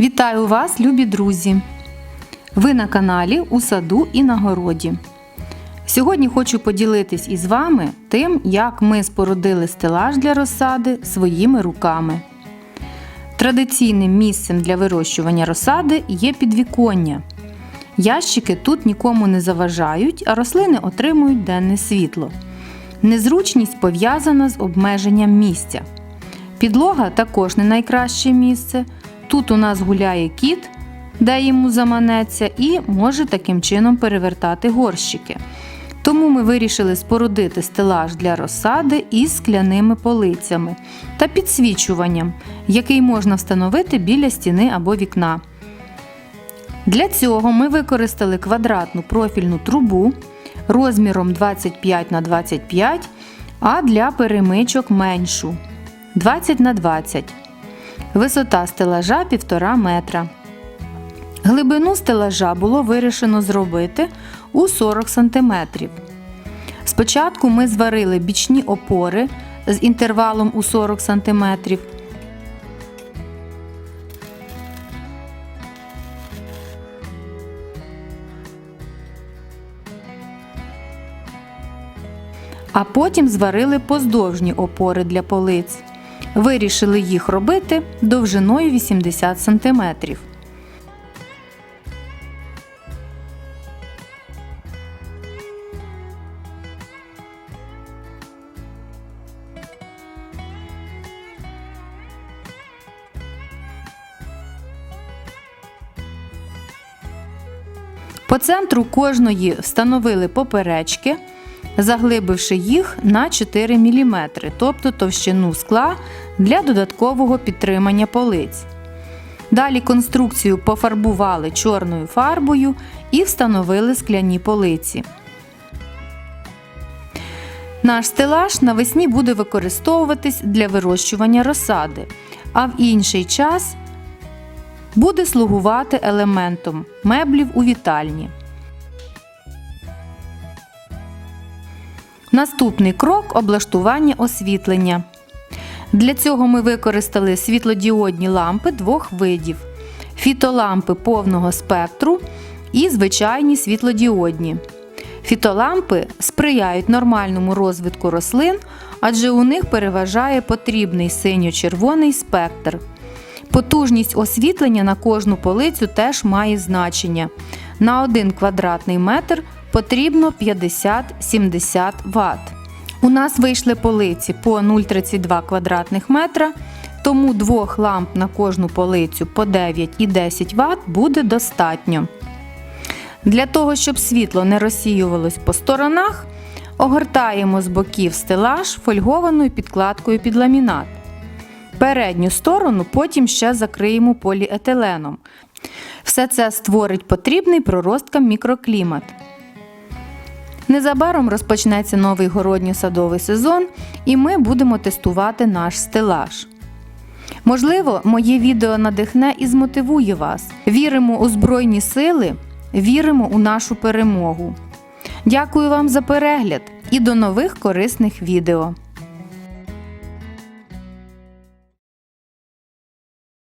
Вітаю вас, любі друзі! Ви на каналі У саду і на городі. Сьогодні хочу поділитись із вами тим, як ми спорудили стелаж для розсади своїми руками. Традиційним місцем для вирощування розсади є підвіконня. Ящики тут нікому не заважають, а рослини отримують денне світло. Незручність пов'язана з обмеженням місця. Підлога також не найкраще місце. Тут у нас гуляє кіт, де йому заманеться, і може таким чином перевертати горщики. Тому ми вирішили спорудити стелаж для розсади із скляними полицями та підсвічуванням, який можна встановити біля стіни або вікна. Для цього ми використали квадратну профільну трубу розміром 25 на 25, а для перемичок меншу 20 на 20. Висота стелажа 1,5 метра. Глибину стелажа було вирішено зробити у 40 см. Спочатку ми зварили бічні опори з інтервалом у 40 см. А потім зварили поздовжні опори для полиць. Вирішили їх робити довжиною 80 см. По центру кожної встановили поперечки, заглибивши їх на 4 мм, тобто товщину скла для додаткового підтримання полиць. Далі конструкцію пофарбували чорною фарбою і встановили скляні полиці. Наш стелаж навесні буде використовуватись для вирощування розсади, а в інший час буде слугувати елементом меблів у вітальні. Наступний крок облаштування освітлення. Для цього ми використали світлодіодні лампи двох видів: фітолампи повного спектру і звичайні світлодіодні. Фітолампи сприяють нормальному розвитку рослин, адже у них переважає потрібний синьо-червоний спектр. Потужність освітлення на кожну полицю теж має значення. На 1 квадратний метр потрібно 50-70 Вт. У нас вийшли полиці по 0,32 квадратних метра, тому двох ламп на кожну полицю по 9 і 10 Вт буде достатньо. Для того, щоб світло не розсіювалось по сторонах, огортаємо з боків стелаж фольгованою підкладкою під ламінат. Передню сторону потім ще закриємо поліетиленом. Все це створить потрібний проросткам мікроклімат. Незабаром розпочнеться новий городньо-садовий сезон, і ми будемо тестувати наш стелаж. Можливо, моє відео надихне і змотивує вас. Віримо у Збройні сили, віримо у нашу перемогу. Дякую вам за перегляд і до нових корисних відео!